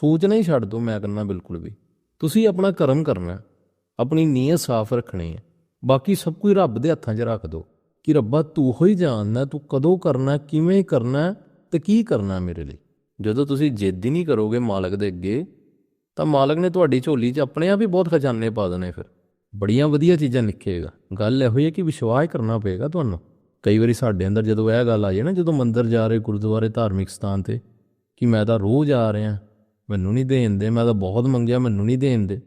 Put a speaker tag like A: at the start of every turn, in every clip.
A: ਸੋਚਣਾ ਹੀ ਛੱਡ ਦਿਓ ਮੈਂ ਕਹਿੰਦਾ ਬਿਲਕੁਲ ਵੀ। ਤੁਸੀਂ ਆਪਣਾ ਕਰਮ ਕਰਨਾ ਆਪਣੀ ਨੀਅਤ ਸਾਫ਼ ਰੱਖਣੀ ਹੈ। ਬਾਕੀ ਸਭ ਕੁਝ ਰੱਬ ਦੇ ਹੱਥਾਂ 'ਚ ਰੱਖ ਦਿਓ ਕਿ ਰੱਬਾ ਤੂੰ ਹੀ ਜਾਣਦਾ, ਤੂੰ ਕਦੋਂ ਕਰਨਾ ਕਿਵੇਂ ਕਰਨਾ ਹੈ ਤੇ ਕੀ ਕਰਨਾ ਮੇਰੇ ਲਈ। ਜਦੋਂ ਤੁਸੀਂ ਜਿੱਦ ਹੀ ਨਹੀਂ ਕਰੋਗੇ ਮਾਲਕ ਦੇ ਅੱਗੇ, ਤਾਂ ਮਾਲਕ ਨੇ ਤੁਹਾਡੀ ਝੋਲੀ 'ਚ ਆਪਣੇ ਆਪ ਹੀ ਬਹੁਤ ਖਜ਼ਾਨੇ ਪਾ ਦੇਣੇ ਫਿਰ। ਬੜੀਆਂ ਵਧੀਆ ਚੀਜ਼ਾਂ ਲਿਖੇਗਾ। ਗੱਲ ਇਹੋ ਹੀ ਹੈ ਕਿ ਵਿਸ਼ਵਾਸ ਕਰਨਾ ਪਏਗਾ ਤੁਹਾਨੂੰ। ਕਈ ਵਾਰੀ ਸਾਡੇ ਅੰਦਰ ਜਦੋਂ ਇਹ ਗੱਲ ਆ ਜਾਏ ਨਾ, ਜਦੋਂ ਮੰਦਰ ਜਾ ਰਹੇ ਗੁਰਦੁਆਰੇ ਧਾਰਮਿਕ ਸਥਾਨ ਤੇ, ਕਿ ਮੈਂ ਤਾਂ ਰੋਜ਼ ਆ ਰਿਹਾ ਮੈਨੂੰ ਨਹੀਂ ਦੇਣ ਦੇ, ਮੈਂ ਤਾਂ ਬਹੁਤ ਮੰਗਿਆ, ਮੈਨੂੰ ਨਹੀਂ ਦੇਣ ਦੇ।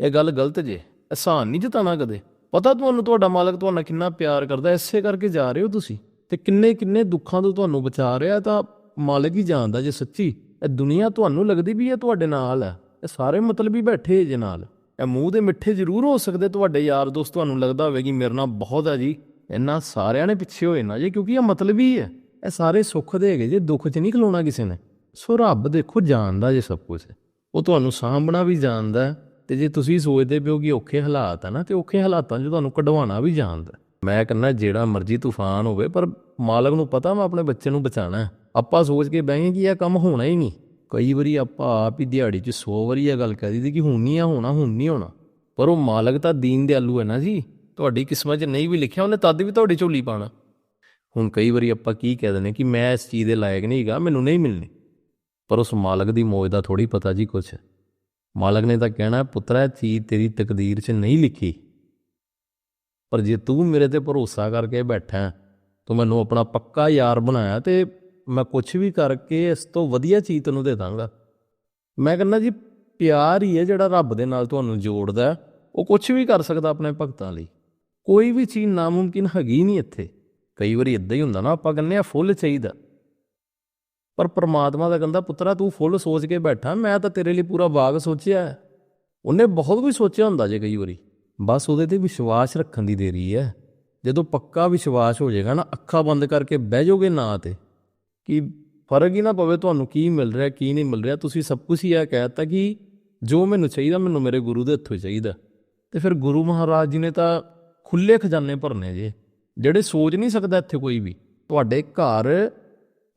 A: ਇਹ ਗੱਲ ਗਲਤ ਜੇ, ਅਹਿਸਾਨ ਨਹੀਂ ਜਤਾਣਾ ਕਦੇ। ਪਤਾ ਤੁਹਾਨੂੰ ਤੁਹਾਡਾ ਮਾਲਕ ਤੁਹਾਨੂੰ ਕਿੰਨਾ ਪਿਆਰ ਕਰਦਾ ਐਸੇ ਕਰਕੇ ਜਾ ਰਹੇ ਹੋ ਤੁਸੀਂ। ਤੇ ਕਿੰਨੇ ਕਿੰਨੇ ਦੁੱਖਾਂ ਤੋਂ ਤੁਹਾਨੂੰ ਬਚਾ ਰਿਹਾ ਤਾਂ ਮਾਲਕ ਹੀ ਜਾਣਦਾ ਜੇ ਸੱਚੀ। ਇਹ ਦੁਨੀਆ ਤੁਹਾਨੂੰ ਲੱਗਦੀ ਵੀ ਇਹ ਤੁਹਾਡੇ ਨਾਲ ਹੈ। ਇਹ ਸਾਰੇ ਮਤਲਬੀ ਬੈਠੇ ਜੇ ਨਾਲ। ਇਹ ਮੂੰਹ ਦੇ ਮਿੱਠੇ ਜ਼ਰੂਰ ਹੋ ਸਕਦੇ, ਤੁਹਾਡੇ ਯਾਰ ਦੋਸਤ ਤੁਹਾਨੂੰ ਲੱਗਦਾ ਹੋਵੇ ਕਿ ਮੇਰੇ ਨਾਲ ਬਹੁਤ ਹੈ ਜੀ। ਇਹਨਾਂ ਸਾਰਿਆਂ ਨੇ ਪਿੱਛੇ ਹੋਏ ਨਾ ਜੇ, ਕਿਉਂਕਿ ਇਹ ਮਤਲਬੀ ਹੈ। ਇਹ ਸਾਰੇ ਸੁੱਖ ਦੇ ਹੈਗੇ ਜੇ, ਦੁੱਖ 'ਚ ਨਹੀਂ ਖਲੋਣਾ ਕਿਸੇ ਨੇ। ਸੋ ਰੱਬ ਦੇਖੋ ਜਾਣਦਾ ਜੇ ਸਭ ਕੁਝ ਉਹ ਤੁਹਾਨੂੰ ਸਾਂਭਣਾ ਵੀ ਜਾਣਦਾ ਹੈ ਤੇ ਜੇ ਤੁਸੀਂ ਸੋਚਦੇ ਪਿਓ ਕਿ ਔਖੇ ਹਾਲਾਤ ਆ ਨਾ, ਤੇ ਔਖੇ ਹਾਲਾਤਾਂ 'ਚ ਤੁਹਾਨੂੰ ਕਢਵਾਉਣਾ ਵੀ ਜਾਣਦਾ ਮੈਂ ਕਹਿੰਦਾ ਜਿਹੜਾ ਮਰਜ਼ੀ ਤੂਫਾਨ ਹੋਵੇ, ਪਰ ਮਾਲਕ ਨੂੰ ਪਤਾ ਮੈਂ ਆਪਣੇ ਬੱਚੇ ਨੂੰ ਬਚਾਣਾ ਆਪਾਂ ਸੋਚ ਕੇ ਬਹਿ ਗਏ ਕਿ ਇਹ ਕੰਮ ਹੋਣਾ ਹੀ ਨਹੀਂ। ਕਈ ਵਾਰੀ ਆਪਾਂ ਆਪ ਹੀ ਦਿਹਾੜੀ 'ਚ 100 ਵਾਰੀ ਇਹ ਗੱਲ ਕਹਿ ਦਿੱਤੀ ਕਿ ਹੁਣ ਨਹੀਂ ਆ ਹੋਣਾ, ਹੁਣ ਨਹੀਂ ਹੋਣਾ। ਪਰ ਉਹ ਮਾਲਕ ਤਾਂ ਦੀਨ ਦਿਆਲੂ ਹੈ ਨਾ ਜੀ। ਤੁਹਾਡੀ ਕਿਸਮਤ 'ਚ ਨਹੀਂ ਵੀ ਲਿਖਿਆ, ਉਹਨੇ ਤਦ ਵੀ ਤੁਹਾਡੀ ਝੋਲੀ ਪਾਣਾ ਹੁਣ ਕਈ ਵਾਰੀ ਆਪਾਂ ਕੀ ਕਹਿ ਦਿੰਦੇ ਕਿ ਮੈਂ ਇਸ ਚੀਜ਼ ਦੇ ਲਾਇਕ ਨਹੀਂ ਹੈਗਾ, ਮੈਨੂੰ ਨਹੀਂ ਮਿਲਣੀ। ਪਰ ਉਸ ਮਾਲਕ ਦੀ ਮੌਜ ਦਾ ਥੋੜੀ ਪਤਾ ਜੀ ਕੁਛ। ਮਾਲਕ ਨੇ ਤਾਂ ਕਹਿਣਾ, ਪੁੱਤਰਾ, ਇਹ ਚੀਜ਼ ਤੇਰੀ ਤਕਦੀਰ 'ਚ ਨਹੀਂ ਲਿਖੀ। ਪਰ ਜੇ ਤੂੰ ਮੇਰੇ ਤੇ ਭਰੋਸਾ ਕਰਕੇ ਬੈਠਾ ਤੂੰ ਮੈਨੂੰ ਆਪਣਾ ਪੱਕਾ ਯਾਰ ਬਣਾਇਆ ਤੇ ਮੈਂ ਕੁਝ ਵੀ ਕਰਕੇ ਇਸ ਤੋਂ ਵਧੀਆ ਚੀਜ਼ ਤੈਨੂੰ ਦੇ ਦਾਂਗਾ। ਮੈਂ ਕਹਿੰਦਾ ਜੀ, ਪਿਆਰ ਹੀ ਹੈ ਜਿਹੜਾ ਰੱਬ ਦੇ ਨਾਲ ਤੁਹਾਨੂੰ ਜੋੜਦਾ ਉਹ ਕੁਝ ਵੀ ਕਰ ਸਕਦਾ ਆਪਣੇ ਭਗਤਾਂ ਲਈ। ਕੋਈ ਵੀ ਚੀਜ਼ ਨਾਮੁਮਕਿਨ ਹੈਗੀ ਨਹੀਂ ਇੱਥੇ। ਕਈ ਵਾਰੀ ਇਦਾਂ ਹੀ ਹੁੰਦਾ ਨਾ, ਆਪਾਂ ਕਹਿੰਦੇ ਆ ਫੁੱਲ ਚਾਹੀਦਾ। ਪਰ ਪ੍ਰਮਾਤਮਾ ਦਾ ਕਹਿੰਦਾ, ਪੁੱਤਰਾ, ਤੂੰ ਫੁੱਲ ਸੋਚ ਕੇ ਬੈਠਾ, ਮੈਂ ਤਾਂ ਤੇਰੇ ਲਈ ਪੂਰਾ ਬਾਗ ਸੋਚਿਆ ਉਹਨੇ ਬਹੁਤ ਕੁਝ ਸੋਚਿਆ ਹੁੰਦਾ ਜੇ ਕਈ ਵਾਰੀ। ਬਸ ਉਹਦੇ ਤੇ ਵਿਸ਼ਵਾਸ ਰੱਖਣ ਦੀ ਦੇਰੀ ਹੈ। ਜਦੋਂ ਪੱਕਾ ਵਿਸ਼ਵਾਸ ਹੋ ਜਾਏਗਾ ਨਾ, ਅੱਖਾਂ ਬੰਦ ਕਰਕੇ ਬਹਿ ਜਾਓਗੇ ਨਾ ਤੇ, ਕਿ ਫ਼ਰਕ ਹੀ ਨਾ ਪਵੇ ਤੁਹਾਨੂੰ ਕੀ ਮਿਲ ਰਿਹਾ, ਕੀ ਨਹੀਂ ਮਿਲ ਰਿਹਾ। ਤੁਸੀਂ ਸਭ ਕੁਝ ਹੀ ਇਹ ਕਹਿਤਾ ਕਿ ਜੋ ਮੈਨੂੰ ਚਾਹੀਦਾ, ਮੈਨੂੰ ਮੇਰੇ ਗੁਰੂ ਦੇ ਹੱਥੋਂ ਹੀ ਚਾਹੀਦਾ। ਤੇ ਫਿਰ ਗੁਰੂ ਮਹਾਰਾਜ ਜੀ ਨੇ ਤਾਂ ਖੁੱਲੇ ਖਜ਼ਾਨੇ ਭਰਨੇ ਜੇ, ਜਿਹੜੇ ਸੋਚ ਨਹੀਂ ਸਕਦਾ ਇੱਥੇ ਕੋਈ ਵੀ। ਤੁਹਾਡੇ ਘਰ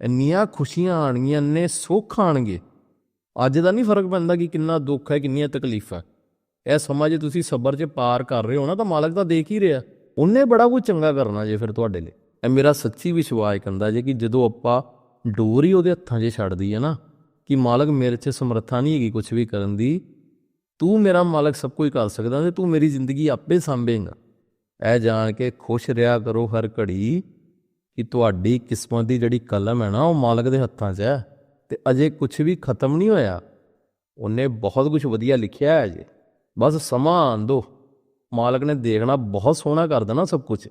A: ਇੰਨੀਆਂ ਖੁਸ਼ੀਆਂ ਆਣਗੀਆਂ ਇੰਨੇ ਸੁੱਖ ਆਣਗੇ ਅੱਜ ਦਾ ਨਹੀਂ ਫ਼ਰਕ ਪੈਂਦਾ ਕਿ ਕਿੰਨਾ ਦੁੱਖ ਹੈ, ਕਿੰਨੀਆਂ ਤਕਲੀਫਾਂ ਇਹ ਸਮਾਂ ਜੇ ਤੁਸੀਂ ਸਬਰ 'ਚ ਪਾਰ ਕਰ ਰਹੇ ਹੋ ਨਾ, ਤਾਂ ਮਾਲਕ ਤਾਂ ਦੇਖ ਹੀ ਰਿਹਾ ਉਹਨੇ ਬੜਾ ਕੁਝ ਚੰਗਾ ਕਰਨਾ ਜੇ ਫਿਰ ਤੁਹਾਡੇ ਲਈ। ਇਹ ਮੇਰਾ ਸੱਚੀ ਵਿਸ਼ਵਾਸ ਕਹਿੰਦਾ ਜੇ ਕਿ ਜਦੋਂ ਆਪਾਂ ਡੋਰ ਹੀ ਉਹਦੇ ਹੱਥਾਂ 'ਚ ਛੱਡਦੀ ਹੈ ਨਾ, ਕਿ ਮਾਲਕ ਮੇਰੇ 'ਚ ਸਮਰੱਥਾ ਨਹੀਂ ਹੈਗੀ ਕੁਝ ਵੀ ਕਰਨ ਦੀ, ਤੂੰ ਮੇਰਾ ਮਾਲਕ ਸਭ ਕੁਝ ਕਰ ਸਕਦਾ ਤੇ ਤੂੰ ਮੇਰੀ ਜ਼ਿੰਦਗੀ ਆਪੇ ਸੰਭੇਂਗਾ। ਇਹ ਜਾਣ ਕੇ ਖੁਸ਼ ਰਿਹਾ ਕਰੋ ਹਰ ਘੜੀ। ਕਿ ਤੁਹਾਡੀ ਕਿਸਮਤ ਦੀ ਜਿਹੜੀ ਕਲਮ ਹੈ ਨਾ, ਉਹ ਮਾਲਕ ਦੇ ਹੱਥਾਂ 'ਚ ਹੈ ਤੇ ਅਜੇ ਕੁਝ ਵੀ ਖਤਮ ਨਹੀਂ ਹੋਇਆ। ਉਹਨੇ ਬਹੁਤ ਕੁਝ ਵਧੀਆ ਲਿਖਿਆ ਹੈ ਅਜੇ ਬਸ ਸਮਾਂ ਆਉਣ ਦਿਓ ਮਾਲਕ ਨੇ ਦੇਖਣਾ, ਬਹੁਤ ਸੋਹਣਾ ਕਰ ਦੇਣਾ ਸਭ ਕੁਝ